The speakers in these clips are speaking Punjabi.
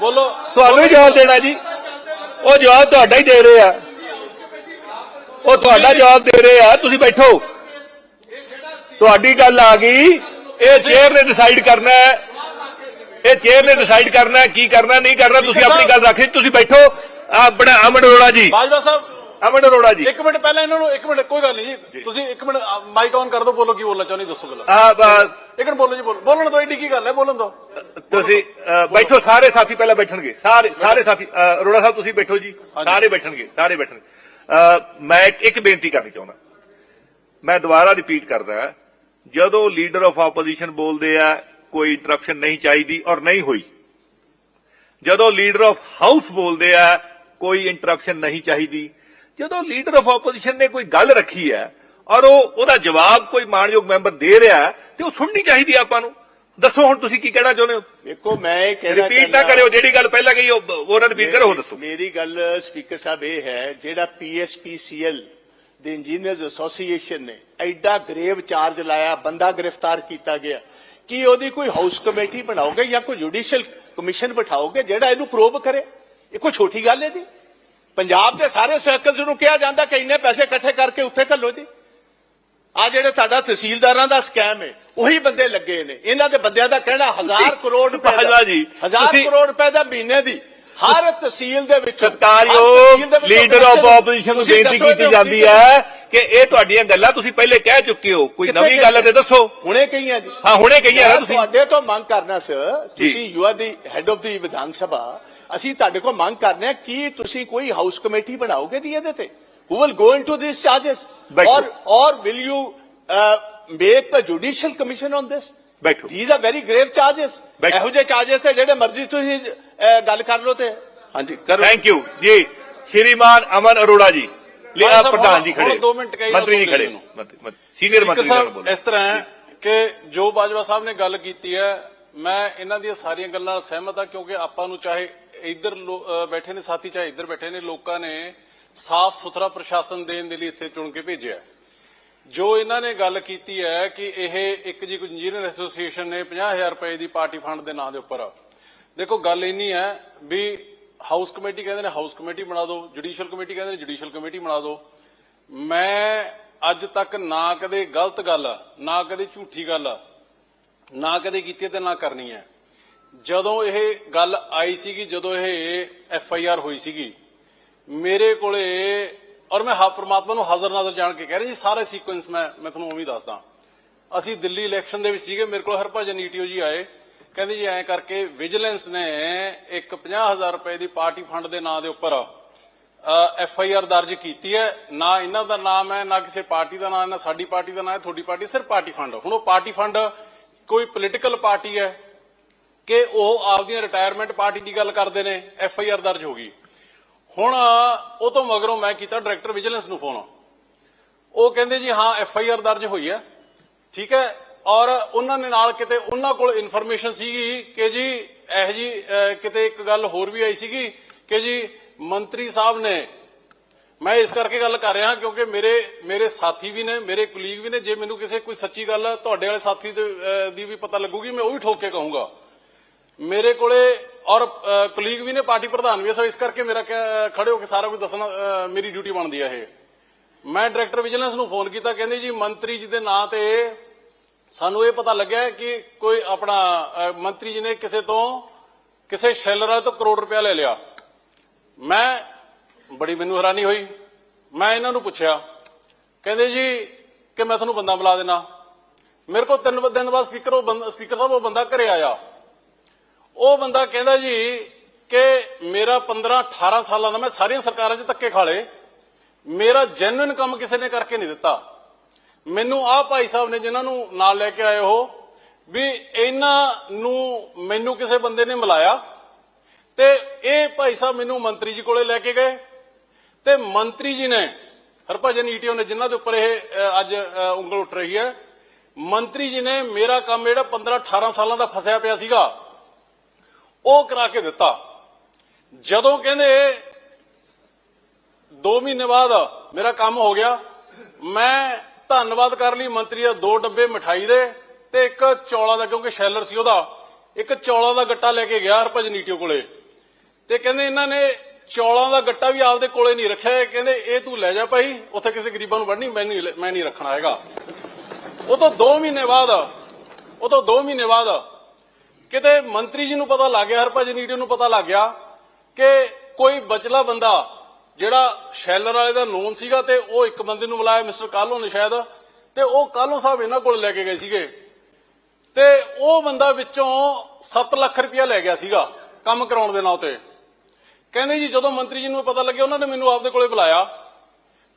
ਬੋਲੋ। ਤੁਹਾਨੂੰ ਹੀ ਜਵਾਬ ਦੇਣਾ ਜੀ। ਉਹ ਜਵਾਬ ਤੁਹਾਡਾ ਹੀ ਦੇ ਰਹੇ ਆ। ਉਹ ਤੁਹਾਡਾ ਜਵਾਬ ਦੇ ਰਹੇ ਆ। ਤੁਸੀਂ ਬੈਠੋ। ਤੁਹਾਡੀ ਗੱਲ ਆ ਗਈ। ਇਹ ਚੇਅਰ ਨੇ ਡਿਸਾਈਡ ਕਰਨਾ ਹੈ। ਇਹ ਚੇਅਰ ਨੇ ਡਿਸਾਈਡ ਕਰਨਾ ਹੈ ਕੀ ਕਰਨਾ ਨਹੀਂ ਕਰਨਾ। ਤੁਸੀਂ ਆਪਣੀ ਗੱਲ ਰੱਖੀ ਤੁਸੀਂ ਬੈਠੋ। ਆਪਣਾ ਅਮਨ ਅਰੋੜਾ ਜੀ। ਬਾਜਵਾ ਸਾਹਿਬ ਅਮਨ ਅਰੋੜਾ ਜੀ। ਇੱਕ ਮਿੰਟ ਪਹਿਲਾਂ ਇਹਨਾਂ ਨੂੰ ਇੱਕ ਮਿੰਟ ਕੋਈ ਗੱਲ ਨਹੀਂ ਜੀ। ਤੁਸੀਂ ਇੱਕ ਮਿੰਟ ਮਾਈਕ ਔਨ ਕਰ ਦਿਓ ਬੋਲੋ ਕੀ ਬੋਲਣਾ ਚਾਹੁੰਦੇ ਦੱਸੋ ਪਹਿਲਾਂ ਆ ਬਸ। ਇੱਕ ਮਿੰਟ ਬੋਲੋ ਜੀ ਬੋਲੋ। ਬੋਲਣ ਦੋ ਏਡੀ ਕੀ ਗੱਲ ਹੈ? ਬੋਲਣ ਦੋ ਤੁਸੀਂ ਬੈਠੋ ਸਾਰੇ ਸਾਥੀ ਪਹਿਲਾਂ ਬੈਠਣਗੇ। ਸਾਰੇ ਸਾਰੇ ਸਾਥੀ ਅਰੋੜਾ ਸਾਹਿਬ ਤੁਸੀਂ ਬੈਠੋ ਜੀ। ਸਾਰੇ ਬੈਠਣਗੇ ਸਾਰੇ ਬੈਠਣਗੇ। ਮੈਂ ਇੱਕ- ਇੱਕ ਬੇਨਤੀ ਕਰਨੀ ਚਾਹੁੰਦਾ। ਮੈਂ ਦੁਬਾਰਾ ਰਿਪੀਟ ਕਰਦਾ ਜਦੋਂ ਲੀਡਰ ਆਫ ਆਪੋਜੀਸ਼ਨ ਬੋਲਦੇ ਆ ਕੋਈ ਇੰਟਰਪਸ਼ਨ ਨਹੀਂ ਚਾਹੀਦੀ ਔਰ ਨਹੀਂ ਹੋਈ। ਜਦੋਂ ਲੀਡਰ ਆਫ ਹਾਊਸ ਬੋਲਦੇ ਆ ਕੋਈ ਇੰਟਰਪਸ਼ਨ ਨਹੀਂ ਚਾਹੀਦੀ। ਜਦੋਂ ਲੀਡਰ ਆਫ ਆਪੋਜੀਸ਼ਨ ਨੇ ਕੋਈ ਗੱਲ ਰੱਖੀ ਹੈ ਔਰ ਉਹ ਉਹਦਾ ਜਵਾਬ ਕੋਈ ਮਾਨਯੋਗ ਮੈਂਬਰ ਦੇ ਰਿਹਾ ਹੈ, ਤੇ ਉਹ ਸੁਣਨੀ ਚਾਹੀਦੀ ਆਪਾਂ ਨੂੰ। ਦੱਸੋ ਹੁਣ ਤੁਸੀਂ ਕੀ ਕਹਿਣਾ ਚਾਹੁੰਦੇ ਹੋ? ਦੇਖੋ ਮੈਂ ਇਹ ਕਹਿਣਾ ਰਿਪੀਟ ਨਾ ਕਰਿਓ ਜਿਹੜੀ ਗੱਲ ਪਹਿਲਾਂ ਕਹੀ ਉਹ ਉਹਨਾਂ ਰਿਪੀਟ ਕਰੋ ਦੱਸੋ। ਮੇਰੀ ਗੱਲ ਸਪੀਕਰ ਸਾਹਿਬ ਇਹ ਹੈ ਜਿਹੜਾ ਪੀਐਸਪੀਸੀਐਲ ਦੇ ਇੰਜੀਨੀਅਰਸ ਐਸੋਸੀਏਸ਼ਨ ਨੇ ਐਡਾ ਗ੍ਰੇਵ ਚਾਰਜ ਲਾਇਆ ਬੰਦਾ ਗ੍ਰਿਫਤਾਰ ਕੀਤਾ ਗਿਆ। ਕੀ ਉਹਦੀ ਕੋਈ ਹਾਊਸ ਕਮੇਟੀ ਬਣਾਓਗੇ ਜਾਂ ਕੋਈ ਜੁਡੀਸ਼ੀਅਲ ਕਮਿਸ਼ਨ ਬਿਠਾਓਗੇ ਜਿਹੜਾ ਇਹਨੂੰ ਪ੍ਰੋਬ ਕਰੇ? ਇਹ ਕੋਈ ਛੋਟੀ ਗੱਲ ਹੈ ਜੀ। ਪੰਜਾਬ ਦੇ ਸਾਰੇ ਸਰਕਲਸ ਨੂੰ ਕਿਹਾ ਜਾਂਦਾ ਕਿ ਇੰਨੇ ਪੈਸੇ ਇਕੱਠੇ ਕਰਕੇ ਉੱਥੇ ਘੱਲੋ ਜੀ। ਆ ਜਿਹੜੇ ਤੁਹਾਡਾ ਤਹਿਸੀਲਦਾਰਾਂ ਦਾ ਸਕੈਮ ਹੈ ਉਹੀ ਬੰਦੇ ਲੱਗੇ ਨੇ। ਇਹਨਾਂ ਦੇ ਬੰਦਿਆਂ ਦਾ ਕਹਿਣਾ ਹਜ਼ਾਰ ਕਰੋੜ ਰੁਪਏ ਦਾ ਜੀ, ਹਜ਼ਾਰ ਤੁਸੀਂ- ਕਰੋੜ ਰੁਪਏ ਦਾ ਮਹੀਨੇ ਦੀ। ਹਰ ਤਹਿਸੀਲ ਦੇ ਵਿੱਚ ਸਤਕਾਰਯੋਗ ਲੀਡਰ ਆਫ ਆਪੋਜੀਸ਼ਨ ਨੂੰ ਬੇਨਤੀ ਕੀਤੀ ਜਾਂਦੀ ਹੈ ਕਿ ਇਹ ਤੁਹਾਡੀਆਂ ਗੱਲਾਂ ਤੁਸੀਂ ਪਹਿਲੇ ਕਹਿ ਚੁੱਕੇ ਹੋ। ਕੋਈ ਨਵੀਂ ਗੱਲ ਤੇ ਦੱਸੋ। ਹੁਣੇ ਕਹੀਆਂ ਜੀ। ਹਾਂ ਹੁਣੇ ਮੈਂ ਤੁਸੀਂ। ਤੁਹਾਡੇ ਤੋਂ ਮੰਗ ਕਰਨਾ ਸਰ ਤੁਸੀਂ you are the head of the Vidhan Sabha. ਅਸੀਂ ਤੁਹਾਡੇ ਕੋਲ ਮੰਗ ਕਰਨੇ ਆ ਕਿ ਤੁਸੀਂ ਕੋਈ ਹਾਊਸ ਕਮੇਟੀ ਬਣਾਓਗੇ ਜੀ ਇਹਦੇ ਤੇ? Who will go into these charges? or or will you uh, make a judicial commission on this? ਬੈਠੋ। These are very grave charges। ਇਹੋ ਜਿਹੇ ਚਾਰजेस ਤੇ ਜਿਹੜੇ ਮਰਜ਼ੀ ਤੁਸੀਂ ਗੱਲ ਕਰ ਲਓ ਤੇ। ਹਾਂਜੀ ਕਰੋ। ਥੈਂਕ ਯੂ ਜੀ ਸ਼੍ਰੀਮਾਨ ਅਮਨ ਅਰੋੜਾ ਜੀ। ਲਿਆ ਪ੍ਰਧਾਨ ਜੀ ਖੜੇ। ਦੋ ਮਿੰਟ ਕਹੀ ਮੰਤਰੀ ਨਹੀਂ ਖੜੇ। ਸੀਨੀਅਰ ਮੰਤਰੀ ਸਾਹਿਬ ਬੋਲੋ। ਇਸ ਤਰ੍ਹਾਂ ਹੈ ਕਿ ਜੋ ਬਾਜਵਾ ਸਾਹਿਬ ਨੇ ਗੱਲ ਕੀਤੀ ਹੈ ਮੈਂ ਇਹਨਾਂ ਦੀਆਂ ਸਾਰੀਆਂ ਗੱਲਾਂ ਨਾਲ ਸਹਿਮਤ ਹਾਂ ਕਿਉਂਕਿ ਆਪਾਂ ਨੂੰ ਚਾਹੇ ਇੱਧਰ ਲੋ- ਬੈਠੇ ਨੇ ਸਾਥੀ, ਚਾਹੇ ਇੱਧਰ ਬੈਠੇ ਨੇ, ਲੋਕਾਂ ਨੇ ਸਾਫ਼ ਸੁਥਰਾ ਪ੍ਰਸ਼ਾਸਨ ਦੇਣ ਦੇ ਲਈ ਇੱਥੇ ਚੁਣ ਕੇ ਭੇਜਿਆ ਜੋ ਇਹਨਾਂ ਨੇ ਗੱਲ ਕੀਤੀ ਹੈ ਕਿ ਇਹ ਇੱਕ ਜੀ ਇੰਜੀਨੀਅਰ ਐਸੋਸੀਏਸ਼ਨ ਨੇ 50000 ਰੁਪਏ ਦੀ ਪਾਰਟੀ ਫੰਡ ਦੇ ਨਾਂ ਦੇ ਉੱਪਰ। ਦੇਖੋ, ਗੱਲ ਇੰਨੀ ਹੈ ਵੀ ਹਾਊਸ ਕਮੇਟੀ ਕਹਿੰਦੇ ਨੇ, ਹਾਊਸ ਕਮੇਟੀ ਬਣਾ ਦਿਓ, ਜੁਡੀਸ਼ੀਅਲ ਕਮੇਟੀ ਕਹਿੰਦੇ ਨੇ, ਜੁਡੀਸ਼ੀਅਲ ਕਮੇਟੀ ਬਣਾ ਦਿਓ। ਮੈਂ ਅੱਜ ਤੱਕ ਨਾ ਕਦੇ ਗਲਤ ਗੱਲ, ਨਾ ਕਦੇ ਝੂਠੀ ਗੱਲ, ਨਾ ਕਦੇ ਕੀਤੀ ਤੇ ਨਾ ਕਰਨੀ ਹੈ। ਜਦੋਂ ਇਹ ਗੱਲ ਆਈ ਸੀਗੀ, ਜਦੋਂ ਇਹ ਐਫ ਆਈ ਆਰ ਹੋਈ ਸੀਗੀ, ਮੇਰੇ ਕੋਲੇ, ਔਰ ਮੈਂ ਹਾ, ਪ੍ਰਮਾਤਮਾ ਨੂੰ ਹਾਜ਼ਰ ਨਾਜ਼ਰ ਜਾਣ ਕੇ ਕਹਿ ਰਿਹਾ, ਜੀ ਸਾਰੇ ਸੀਕੁਐਂਸ ਮੈਂ ਮੈਂ ਤੁਹਾਨੂੰ ਉਵੇਂ ਦੱਸਦਾ। ਅਸੀਂ ਦਿੱਲੀ ਇਲੈਕਸ਼ਨ ਦੇ ਵਿੱਚ ਸੀਗੇ, ਮੇਰੇ ਕੋਲ ਹਰਭਜਨ ਈਟੀਓ ਜੀ ਆਏ। ਕਹਿੰਦੇ ਜੀ, ਐਂ ਕਰਕੇ ਵਿਜੀਲੈਂਸ ਨੇ ਇੱਕ 50000 ਰੁਪਏ ਦੀ ਪਾਰਟੀ ਫੰਡ ਦੇ ਨਾਂ ਦੇ ਉੱਪਰ ਐਫ ਆਈ ਆਰ ਦਰਜ ਕੀਤੀ ਹੈ। ਨਾ ਇਹਨਾਂ ਦਾ ਨਾਮ ਹੈ, ਨਾ ਕਿਸੇ ਪਾਰਟੀ ਦਾ ਨਾਮ ਹੈ, ਨਾ ਸਾਡੀ ਪਾਰਟੀ ਦਾ ਨਾਮ ਹੈ, ਤੁਹਾਡੀ ਪਾਰਟੀ ਸਿਰਫ ਪਾਰਟੀ ਫੰਡ ਹੁਣ ਉਹ ਪਾਰਟੀ ਫੰਡ ਕੋਈ ਪੋਲੀਟੀਕਲ ਪਾਰਟੀ ਹੈ ਕਿ ਉਹ ਆਪਦੀਆਂ ਰਿਟਾਇਰਮੈਂਟ ਪਾਰਟੀ ਦੀ ਗੱਲ ਕਰਦੇ ਨੇ ਐਫ ਆਈ ਆਰ ਦਰਜ ਹੋ ਗਈ। ਹੁਣ ਉਹ ਤੋਂ ਮਗਰੋਂ ਮੈਂ ਕੀਤਾ ਡਾਇਰੈਕਟਰ ਵਿਜੀਲੈਂਸ ਨੂੰ ਫੋਨ ਉਹ ਕਹਿੰਦੇ ਜੀ, ਹਾਂ ਐਫ ਆਈ ਆਰ ਦਰਜ ਹੋਈ ਹੈ, ਠੀਕ ਹੈ, ਔਰ ਉਹਨਾਂ ਨੇ ਨਾਲ ਕਿਤੇ ਉਹਨਾਂ ਕੋਲ ਇਨਫੋਰਮੇਸ਼ਨ ਸੀਗੀ ਕਿ ਜੀ, ਇਹ ਜੀ ਕਿਤੇ ਇੱਕ ਗੱਲ ਹੋਰ ਵੀ ਆਈ ਸੀਗੀ ਕਿ ਜੀ, ਮੰਤਰੀ ਸਾਹਿਬ ਨੇ, ਮੈਂ ਇਸ ਕਰਕੇ ਗੱਲ ਕਰ ਰਿਹਾ ਕਿਉਂਕਿ ਮੇਰੇ ਮੇਰੇ ਸਾਥੀ ਵੀ ਨੇ, ਮੇਰੇ ਕੁਲੀਗ ਵੀ ਨੇ, ਜੇ ਮੈਨੂੰ ਕਿਸੇ ਕੋਈ ਸੱਚੀ ਗੱਲ ਤੁਹਾਡੇ ਵਾਲੇ ਸਾਥੀ ਦੀ ਵੀ ਪਤਾ ਲੱਗੂਗੀ, ਮੈਂ ਉਹ ਵੀ ਠੋਕ ਕੇ ਕਹੂੰਗਾ। ਮੇਰੇ ਕੋਲੇ ਔਰ ਕੁਲੀਗ ਵੀ ਨੇ, ਪਾਰਟੀ ਪ੍ਰਧਾਨ ਵੀ ਸੋ ਇਸ ਕਰਕੇ ਮੇਰਾ ਖੜੇ ਹੋ ਕੇ ਸਾਰਾ ਕੁਝ ਦੱਸਣਾ ਮੇਰੀ ਡਿਊਟੀ ਬਣਦੀ ਹੈ ਇਹ। ਮੈਂ ਡਾਇਰੈਕਟਰ ਵਿਜੀਲੈਂਸ ਨੂੰ ਫੋਨ ਕੀਤਾ, ਕਹਿੰਦੇ ਜੀ ਮੰਤਰੀ ਜੀ ਦੇ ਨਾਂ ਤੇ ਸਾਨੂੰ ਇਹ ਪਤਾ ਲੱਗਿਆ ਕਿ ਕੋਈ ਆਪਣਾ ਮੰਤਰੀ ਜੀ ਨੇ ਕਿਸੇ ਤੋਂ, ਕਿਸੇ ਸ਼ੈਲਰ ਵਾਲੇ ਤੋਂ ਕਰੋੜ ਰੁਪਇਆ ਲੈ ਲਿਆ। ਮੈਂ ਬੜੀ ਮੈਨੂੰ ਹੈਰਾਨੀ ਹੋਈ। ਮੈਂ ਇਹਨਾਂ ਨੂੰ ਪੁੱਛਿਆ, ਕਹਿੰਦੇ ਜੀ ਕਿ ਮੈਂ ਤੁਹਾਨੂੰ ਬੰਦਾ ਬੁਲਾ ਦੇਣਾ। ਮੇਰੇ ਕੋਲ ਤਿੰਨ ਦਿਨ ਬਾਅਦ ਸਪੀਕਰ ਉਹ ਬੰਦਾ ਸਪੀਕਰ ਸਾਹਿਬ ਉਹ ਬੰਦਾ ਘਰੇ ਆਇਆ। ਉਹ ਬੰਦਾ ਕਹਿੰਦਾ ਜੀ ਕਿ ਮੇਰਾ 15 18 ਸਾਲਾਂ ਦਾ ਮੈਂ ਸਾਰੀਆਂ ਸਰਕਾਰਾਂ 'ਚ ਧੱਕੇ ਖਾਲੇ ਮੇਰਾ ਜੈਨੂਇਨ ਕੰਮ ਕਿਸੇ ਨੇ ਕਰਕੇ ਨਹੀਂ ਦਿੱਤਾ। ਮੈਨੂੰ ਆਹ ਭਾਈ ਸਾਹਿਬ ਨੇ ਜਿਨ੍ਹਾਂ ਨੂੰ ਨਾਲ ਲੈ ਕੇ ਆਏ ਉਹ, ਵੀ ਇਹਨਾਂ ਨੂੰ ਮੈਨੂੰ ਕਿਸੇ ਬੰਦੇ ਨੇ ਮਿਲਾਇਆ ਤੇ ਇਹ ਭਾਈ ਸਾਹਿਬ ਮੈਨੂੰ ਮੰਤਰੀ ਜੀ ਕੋਲੇ ਲੈ ਕੇ ਗਏ ਤੇ ਮੰਤਰੀ ਜੀ ਨੇ, ਹਰਭਜਨ ਈਟੀਓ ਨੇ ਜਿਨ੍ਹਾਂ ਦੇ ਉੱਪਰ ਇਹ ਅੱਜ ਉਂਗਲ ਉੱਠ ਰਹੀ ਹੈ, ਮੰਤਰੀ ਜੀ ਨੇ ਮੇਰਾ ਕੰਮ ਜਿਹੜਾ 15 18 ਸਾਲਾਂ ਦਾ ਫਸਿਆ ਪਿਆ ਸੀਗਾ ਉਹ ਕਰਾ ਕੇ ਦਿੱਤਾ। ਜਦੋਂ ਕਹਿੰਦੇ 2 ਮਹੀਨੇ ਬਾਅਦ ਮੇਰਾ ਕੰਮ ਹੋ ਗਿਆ, ਮੈਂ ਧੰਨਵਾਦ ਕਰ ਲਈ ਮੰਤਰੀ ਦਾ ਦੋ ਡੱਬੇ ਮਠਾਈ ਦੇ ਤੇ ਇੱਕ ਚੌਲਾਂ ਦਾ, ਕਿਉਂਕਿ ਸ਼ੈਲਰ ਸੀ ਉਹਦਾ, ਇੱਕ ਚੌਲਾਂ ਦਾ ਗੱਟਾ ਲੈ ਕੇ ਗਿਆ ਹਰਭਜਨ ਈਟੀਓ ਕੋਲੇ। ਤੇ ਕਹਿੰਦੇ ਇਹਨਾਂ ਨੇ ਚੌਲਾਂ ਦਾ ਗੱਟਾ ਵੀ ਆਪਦੇ ਕੋਲੇ ਨਹੀਂ ਰੱਖਿਆ ਕਹਿੰਦੇ ਇਹ ਤੂੰ ਲੈ ਜਾ ਭਾਈ, ਉੱਥੇ ਕਿਸੇ ਗਰੀਬਾਂ ਨੂੰ ਵੜਨੀ, ਮੈਂ ਨਹੀਂ ਮੈਂ ਨਹੀਂ ਰੱਖਣਾ ਹੈਗਾ। ਉਹ ਤੋਂ 2 ਮਹੀਨੇ ਬਾਅਦ ਉਹ ਤੋਂ 2 ਮਹੀਨੇ ਬਾਅਦ ਕਿਤੇ ਮੰਤਰੀ ਜੀ ਨੂੰ ਪਤਾ ਲੱਗ ਗਿਆ ਹਰਭਜਨ ਈਟੇ ਨੂੰ ਪਤਾ ਲੱਗ ਗਿਆ ਕਿ ਕੋਈ ਬਚਲਾ ਬੰਦਾ ਜਿਹੜਾ ਸ਼ੈਲਰ ਵਾਲੇ ਦਾ ਨੋਨ ਸੀਗਾ ਤੇ ਉਹ ਇੱਕ ਬੰਦੇ ਨੂੰ ਬੁਲਾਇਆ ਮਿਸਟਰ ਕਾਲੋ ਨੇ ਸ਼ਾਇਦ, ਤੇ ਉਹ ਕਾਲੋ ਸਾਹਿਬ ਇਹਨਾਂ ਕੋਲ ਲੈ ਕੇ ਗਏ ਸੀਗੇ। ਤੇ ਉਹ ਬੰਦਾ ਵਿੱਚੋਂ 7 ਲੱਖ ਰੁਪਇਆ ਲੈ ਗਿਆ ਸੀਗਾ ਕੰਮ ਕਰਾਉਣ ਦੇ ਨਾਂ ਤੇ। ਕਹਿੰਦੇ ਜੀ, ਜਦੋਂ ਮੰਤਰੀ ਜੀ ਨੂੰ ਪਤਾ ਲੱਗਿਆ, ਉਹਨਾਂ ਨੇ ਮੈਨੂੰ ਆਪਦੇ ਕੋਲੇ ਬੁਲਾਇਆ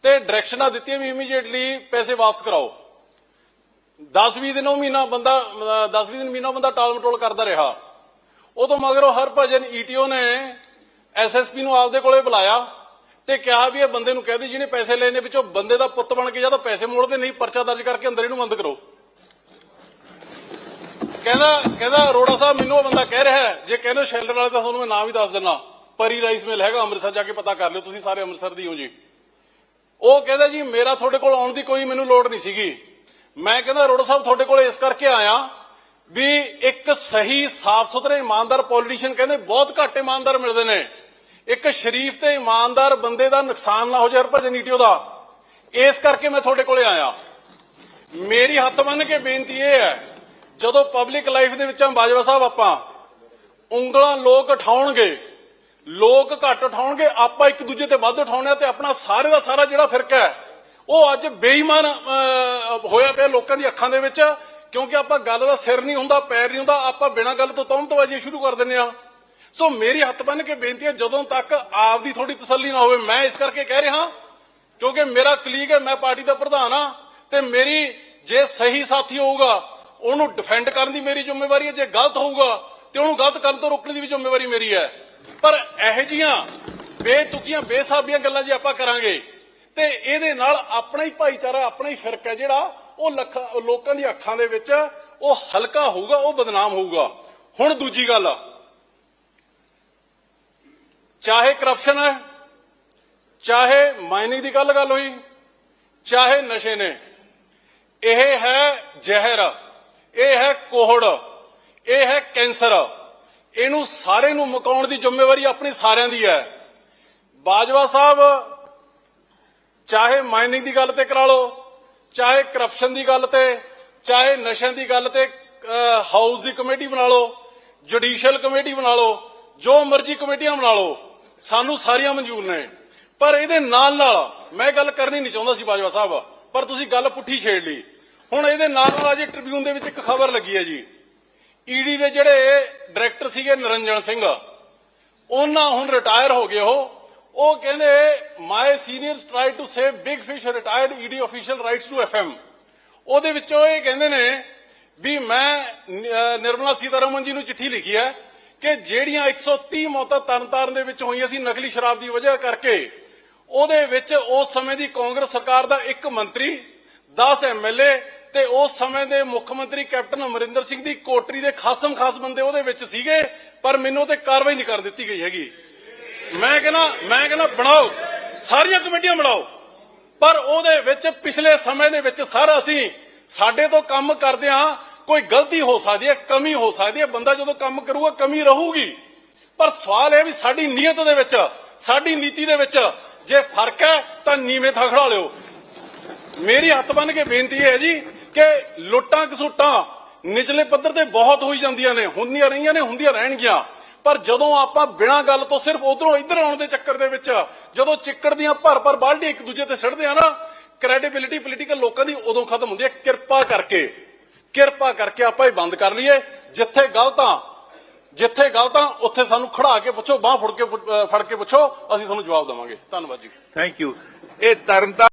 ਤੇ ਡਾਇਰੈਕਸ਼ਨਾਂ ਦਿੱਤੀਆਂ ਵੀ ਇਮੀਡੀਏਟਲੀ ਪੈਸੇ ਵਾਪਸ ਕਰਾਓ। 10-20 ਦਿਨ ਉਹ ਮਹੀਨਾ ਬੰਦਾ 10-20 ਦਿਨ ਮਹੀਨਾ ਬੰਦਾ ਟਾਲ ਮਟੋਲ ਕਰਦਾ ਰਿਹਾ। ਉਦੋਂ ਮਗਰੋਂ ਹਰਭਜਨ ਈਟੀਓ ਨੇ ਐਸਐਸਪੀ ਨੂੰ ਆਪਦੇ ਕੋਲੇ ਬੁਲਾਇਆ ਤੇ ਕਿਹਾ ਵੀ ਇਹ ਬੰਦੇ ਨੂੰ ਕਹਿ ਦੇ ਜਿਹਨੇ ਪੈਸੇ ਲੈਣੇ ਵਿੱਚੋਂ ਬੰਦੇ ਦਾ ਪੁੱਤ ਬਣ ਕੇ ਜਾਂ ਤਾਂ ਪੈਸੇ ਮੋੜਦੇ ਨਹੀਂ ਪਰਚਾ ਦਰਜ ਕਰਕੇ ਅੰਦਰ ਇਹਨੂੰ ਬੰਦ ਕਰੋ। ਕਹਿੰਦਾ ਕਹਿੰਦਾ ਅਰੋੜਾ ਸਾਹਿਬ, ਮੈਨੂੰ ਉਹ ਬੰਦਾ ਕਹਿ ਰਿਹਾ ਜੇ ਕਹਿੰਦੇ ਸ਼ੈਲਰ ਵਾਲੇ ਤਾਂ ਤੁਹਾਨੂੰ ਮੈਂ ਨਾਮ ਵੀ ਦੱਸ ਦਿੰਦਾ ਪਰੀ ਰਾਈਸ ਮਿਲ ਹੈਗਾ, ਅੰਮ੍ਰਿਤਸਰ ਜਾ ਕੇ ਪਤਾ ਕਰ ਲਿਓ, ਤੁਸੀਂ ਸਾਰੇ ਅੰਮ੍ਰਿਤਸਰ ਦੀ ਹੋ ਜੀ। ਉਹ ਕਹਿੰਦਾ ਜੀ, ਮੇਰਾ ਤੁਹਾਡੇ ਕੋਲ ਆਉਣ ਦੀ ਕੋਈ ਮੈਨੂੰ ਲੋੜ ਨਹੀਂ ਸੀਗੀ। ਮੈਂ ਕਹਿੰਦਾ ਅਰੋੜਾ ਸਾਹਿਬ ਤੁਹਾਡੇ ਕੋਲ ਇਸ ਕਰਕੇ ਆਇਆ ਵੀ ਇੱਕ ਸਹੀ ਸਾਫ਼ ਸੁਥਰੇ ਇਮਾਨਦਾਰ ਪੋਲੀਟੀਸ਼ੀਅਨ ਕਹਿੰਦੇ ਬਹੁਤ ਘੱਟ ਇਮਾਨਦਾਰ ਮਿਲਦੇ ਨੇ। ਇੱਕ ਸ਼ਰੀਫ ਤੇ ਇਮਾਨਦਾਰ ਬੰਦੇ ਦਾ ਨੁਕਸਾਨ ਨਾ ਹੋ ਜਾਏ ਹਰਭਜਨ ਨੀਟਿਓ ਦਾ ਇਸ ਕਰਕੇ ਮੈਂ ਤੁਹਾਡੇ ਕੋਲੇ ਆਇਆ। ਮੇਰੀ ਹੱਥ ਬੰਨ ਕੇ ਬੇਨਤੀ ਇਹ ਹੈ, ਜਦੋਂ ਪਬਲਿਕ ਲਾਈਫ ਦੇ ਵਿੱਚ ਬਾਜਵਾ ਸਾਹਿਬ ਆਪਾਂ, ਉਂਗਲਾਂ ਲੋਕ ਉਠਾਉਣਗੇ, ਲੋਕ ਘੱਟ ਉਠਾਉਣਗੇ, ਆਪਾਂ ਇੱਕ ਦੂਜੇ ਤੇ ਵੱਧ ਉਠਾਉਣੇ ਆ ਤੇ ਆਪਣਾ ਸਾਰੇ ਦਾ ਸਾਰਾ ਜਿਹੜਾ ਫਿਰਕਾ ਹੈ ਉਹ ਅੱਜ ਬੇਈਮਾਨ ਹੋਇਆ ਪਿਆ ਲੋਕਾਂ ਦੀ ਅੱਖਾਂ ਦੇ ਵਿੱਚ, ਕਿਉਂਕਿ ਆਪਾਂ ਗੱਲ ਦਾ ਸਿਰ ਨਹੀਂ ਹੁੰਦਾ, ਪੈਰ ਨਹੀਂ ਹੁੰਦਾ, ਆਪਾਂ ਬਿਨਾਂ ਗੱਲ ਤੋਂ ਤੌਮਤਬਾਜ਼ੀ ਸ਼ੁਰੂ ਕਰ ਦਿੰਦੇ ਆ ਸੋ ਮੇਰੀ ਹੱਥ ਬੰਨ ਕੇ ਬੇਨਤੀ ਹੈ, ਜਦੋਂ ਤੱਕ ਆਪ ਦੀ ਥੋੜੀ ਤਸੱਲੀ ਨਾ ਹੋਵੇ, ਮੈਂ ਇਸ ਕਰਕੇ ਕਹਿ ਰਿਹਾ, ਕਿਉਂਕਿ ਮੇਰਾ ਕਲੀਗ ਹੈ, ਮੈਂ ਪਾਰਟੀ ਦਾ ਪ੍ਰਧਾਨ ਆ ਤੇ ਮੇਰੀ ਜੇ ਸਹੀ ਸਾਥੀ ਹੋਊਗਾ, ਉਹਨੂੰ ਡਿਫੈਂਡ ਕਰਨ ਦੀ ਮੇਰੀ ਜ਼ਿੰਮੇਵਾਰੀ ਹੈ, ਜੇ ਗਲਤ ਹੋਊਗਾ, ਤੇ ਉਹਨੂੰ ਗਲਤ ਕਰਨ ਤੋਂ ਰੋਕਣ ਦੀ ਵੀ ਜ਼ਿੰਮੇਵਾਰੀ ਮੇਰੀ ਹੈ। ਪਰ ਇਹੋ ਜੀਆਂ ਬੇਤੁਕੀਆਂ, ਬੇਸਾਬੀਆਂ ਗੱਲਾਂ ਜੇ ਆਪਾਂ ਕਰਾਂਗੇ ਤੇ ਇਹਦੇ ਨਾਲ ਆਪਣਾ ਹੀ ਭਾਈਚਾਰਾ, ਆਪਣਾ ਹੀ ਫਿਰਕ ਹੈ ਜਿਹੜਾ, ਉਹ ਲੱਖਾਂ, ਉਹ ਲੋਕਾਂ ਦੀ ਅੱਖਾਂ ਦੇ ਵਿੱਚ ਉਹ ਹਲਕਾ ਹੋਊਗਾ, ਉਹ ਬਦਨਾਮ ਹੋਊਗਾ। ਹੁਣ ਦੂਜੀ ਗੱਲ, ਚਾਹੇ ਕਰਪਸ਼ਨ ਹੈ, ਚਾਹੇ ਮਾਈਨਿੰਗ ਦੀ ਗੱਲ ਗੱਲ ਹੋਈ, ਚਾਹੇ ਨਸ਼ੇ ਨੇ, ਇਹ ਹੈ ਜ਼ਹਿਰ, ਇਹ ਹੈ ਕੋਹੜ, ਇਹ ਹੈ ਕੈਂਸਰ। ਇਹਨੂੰ ਸਾਰੇ ਨੂੰ ਮੁਕਾਉਣ ਦੀ ਜ਼ਿੰਮੇਵਾਰੀ ਆਪਣੀ ਸਾਰਿਆਂ ਦੀ ਹੈ। ਬਾਜਵਾ ਸਾਹਿਬ ਚਾਹੇ ਮਾਈਨਿੰਗ ਦੀ ਗੱਲ ਤੇ ਕਰਾ ਲਓ, ਚਾਹੇ ਕਰਪਸ਼ਨ ਦੀ ਗੱਲ ਤੇ, ਚਾਹੇ ਨਸ਼ਿਆਂ ਦੀ ਗੱਲ ਤੇ ਹਾਊਸ ਦੀ ਕਮੇਟੀ ਬਣਾ ਲਓ, ਜੁਡੀਸ਼ੀਅਲ ਕਮੇਟੀ ਬਣਾ ਲਓ, ਜੋ ਮਰਜ਼ੀ ਕਮੇਟੀਆਂ ਬਣਾ ਲਓ, ਸਾਨੂੰ ਸਾਰੀਆਂ ਮਨਜ਼ੂਰ ਨੇ। ਪਰ ਇਹਦੇ ਨਾਲ ਨਾਲ ਮੈਂ ਗੱਲ ਕਰਨੀ ਨਹੀਂ ਚਾਹੁੰਦਾ ਸੀ ਬਾਜਵਾ ਸਾਹਿਬ, ਪਰ ਤੁਸੀਂ ਗੱਲ ਪੁੱਠੀ ਛੇੜ ਲਈ। ਹੁਣ ਇਹਦੇ ਨਾਲ ਨਾਲ ਅੱਜ ਟ੍ਰਿਬਿਊਨ ਦੇ ਵਿੱਚ ਇੱਕ ਖਬਰ ਲੱਗੀ ਹੈ ਜੀ। ਈਡੀ ਦੇ ਜਿਹੜੇ ਡਾਇਰੈਕਟਰ ਸੀਗੇ ਨਰਿੰਜਨ ਸਿੰਘ, ਉਹਨਾਂ ਹੁਣ ਰਿਟਾਇਰ ਹੋ ਗਏ ਉਹ। ਉਹ ਕਹਿੰਦੇ my seniors try to save big fish retired ED official writes to FM ਉਹਦੇ ਵਿੱਚੋਂ ਇਹ ਕਹਿੰਦੇ ਨੇ ਵੀ ਮੈਂ ਨਿਰਮਲਾ ਸੀਤਾਰਮਨ ਜੀ ਨੂੰ ਚਿੱਠੀ ਲਿਖੀ ਹੈ ਕਿ ਜਿਹੜੀਆਂ 130 ਮੌਤਾਂ ਤਰਨਤਾਰਨ ਦੇ ਵਿੱਚ ਹੋਈਆਂ ਸੀ ਨਕਲੀ ਸ਼ਰਾਬ ਦੀ ਵਜ੍ਹਾ ਕਰਕੇ, ਉਹਦੇ ਵਿੱਚ ਉਸ ਸਮੇਂ ਦੀ ਕਾਂਗਰਸ ਸਰਕਾਰ ਦਾ ਇੱਕ ਮੰਤਰੀ 10 ਐਮਐਲਏ ਤੇ ਉਸ ਸਮੇਂ ਦੇ ਮੁੱਖ ਮੰਤਰੀ ਕੈਪਟਨ ਅਮਰਿੰਦਰ ਸਿੰਘ ਦੀ ਕੋਟਰੀ ਦੇ ਖਾਸਮ ਖਾਸ ਬੰਦੇ ਉਹਦੇ ਵਿੱਚ ਸੀਗੇ, ਪਰ ਮੈਨੂੰ ਤੇ ਕਾਰਵਾਈ ਨਹੀਂ ਕਰ ਦਿੱਤੀ ਗਈ ਹੈਗੀ। ਮੈਂ ਕਹਿੰਦਾ ਮੈਂ ਕਹਿੰਦਾ ਬਣਾਓ, ਸਾਰੀਆਂ ਕਮੇਟੀਆਂ ਬਣਾਓ। ਪਰ ਉਹਦੇ ਵਿੱਚ ਪਿਛਲੇ ਸਮੇਂ ਦੇ ਵਿੱਚ ਸਰ ਅਸੀਂ ਸਾਡੇ ਤੋਂ ਕੰਮ ਕਰਦੇ ਆ ਕੋਈ ਗਲਤੀ ਹੋ ਸਕਦੀ ਹੈ, ਕਮੀ ਹੋ ਸਕਦੀ ਹੈ, ਬੰਦਾ ਜਦੋਂ ਕੰਮ ਕਰੂਗਾ, ਕਮੀ ਰਹੂਗੀ। ਪਰ ਸਵਾਲ ਇਹ ਵੀ ਸਾਡੀ ਨੀਅਤ ਦੇ ਵਿੱਚ, ਸਾਡੀ ਨੀਤੀ ਦੇ ਵਿੱਚ ਜੇ ਫ਼ਰਕ ਹੈ, ਤਾਂ ਨੀਵੇਂ ਥਾਂ ਖੜਾ ਲਿਓ। ਮੇਰੀ ਹੱਥ ਬੰਨ ਕੇ ਬੇਨਤੀ ਹੈ ਜੀ ਕਿ ਲੁੱਟਾਂ ਕਸੂਟਾਂ ਨਿਚਲੇ ਪੱਧਰ ਤੇ ਬਹੁਤ ਹੋਈ ਜਾਂਦੀਆਂ ਨੇ, ਹੁੰਦੀਆਂ ਰਹੀਆਂ ਨੇ, ਹੁੰਦੀਆਂ ਰਹਿਣਗੀਆਂ। ਪਰ ਜਦੋਂ ਆਪਾਂ ਬਿਨਾਂ ਗੱਲ ਤੋਂ ਸਿਰਫ ਉਧਰੋਂ ਇੱਧਰ ਆਉਣ ਦੇ ਚੱਕਰ ਦੇ ਵਿੱਚ ਜਦੋਂ ਚਿੱਕੜ ਦੀਆਂ ਭਰ ਭਰ ਬਾਲਟੀ ਇੱਕ ਦੂਜੇ ਤੇ ਸਿੱਟਦੇ ਆ ਨਾ ਕ੍ਰੈਡੀਬਿਲਿਟੀ ਪੋਲੀਟੀਕਲ ਲੋਕਾਂ ਦੀ ਉਦੋਂ ਖਤਮ ਹੁੰਦੀ ਹੈ। ਕਿਰਪਾ ਕਰਕੇ ਕਿਰਪਾ ਕਰਕੇ ਆਪਾਂ ਇਹ ਬੰਦ ਕਰ ਲਈਏ। ਜਿੱਥੇ ਗਲਤਾਂ ਜਿੱਥੇ ਗਲਤਾਂ ਉੱਥੇ ਸਾਨੂੰ ਖੜਾ ਕੇ ਪੁੱਛੋ, ਬਾਹ ਫੜ ਕੇ ਫੜ ਕੇ ਪੁੱਛੋ, ਅਸੀਂ ਤੁਹਾਨੂੰ ਜਵਾਬ ਦੇਵਾਂਗੇ। ਧੰਨਵਾਦ ਜੀ। ਥੈਂਕ ਯੂ ਇਹ ਤਰਨਤਾਰਨ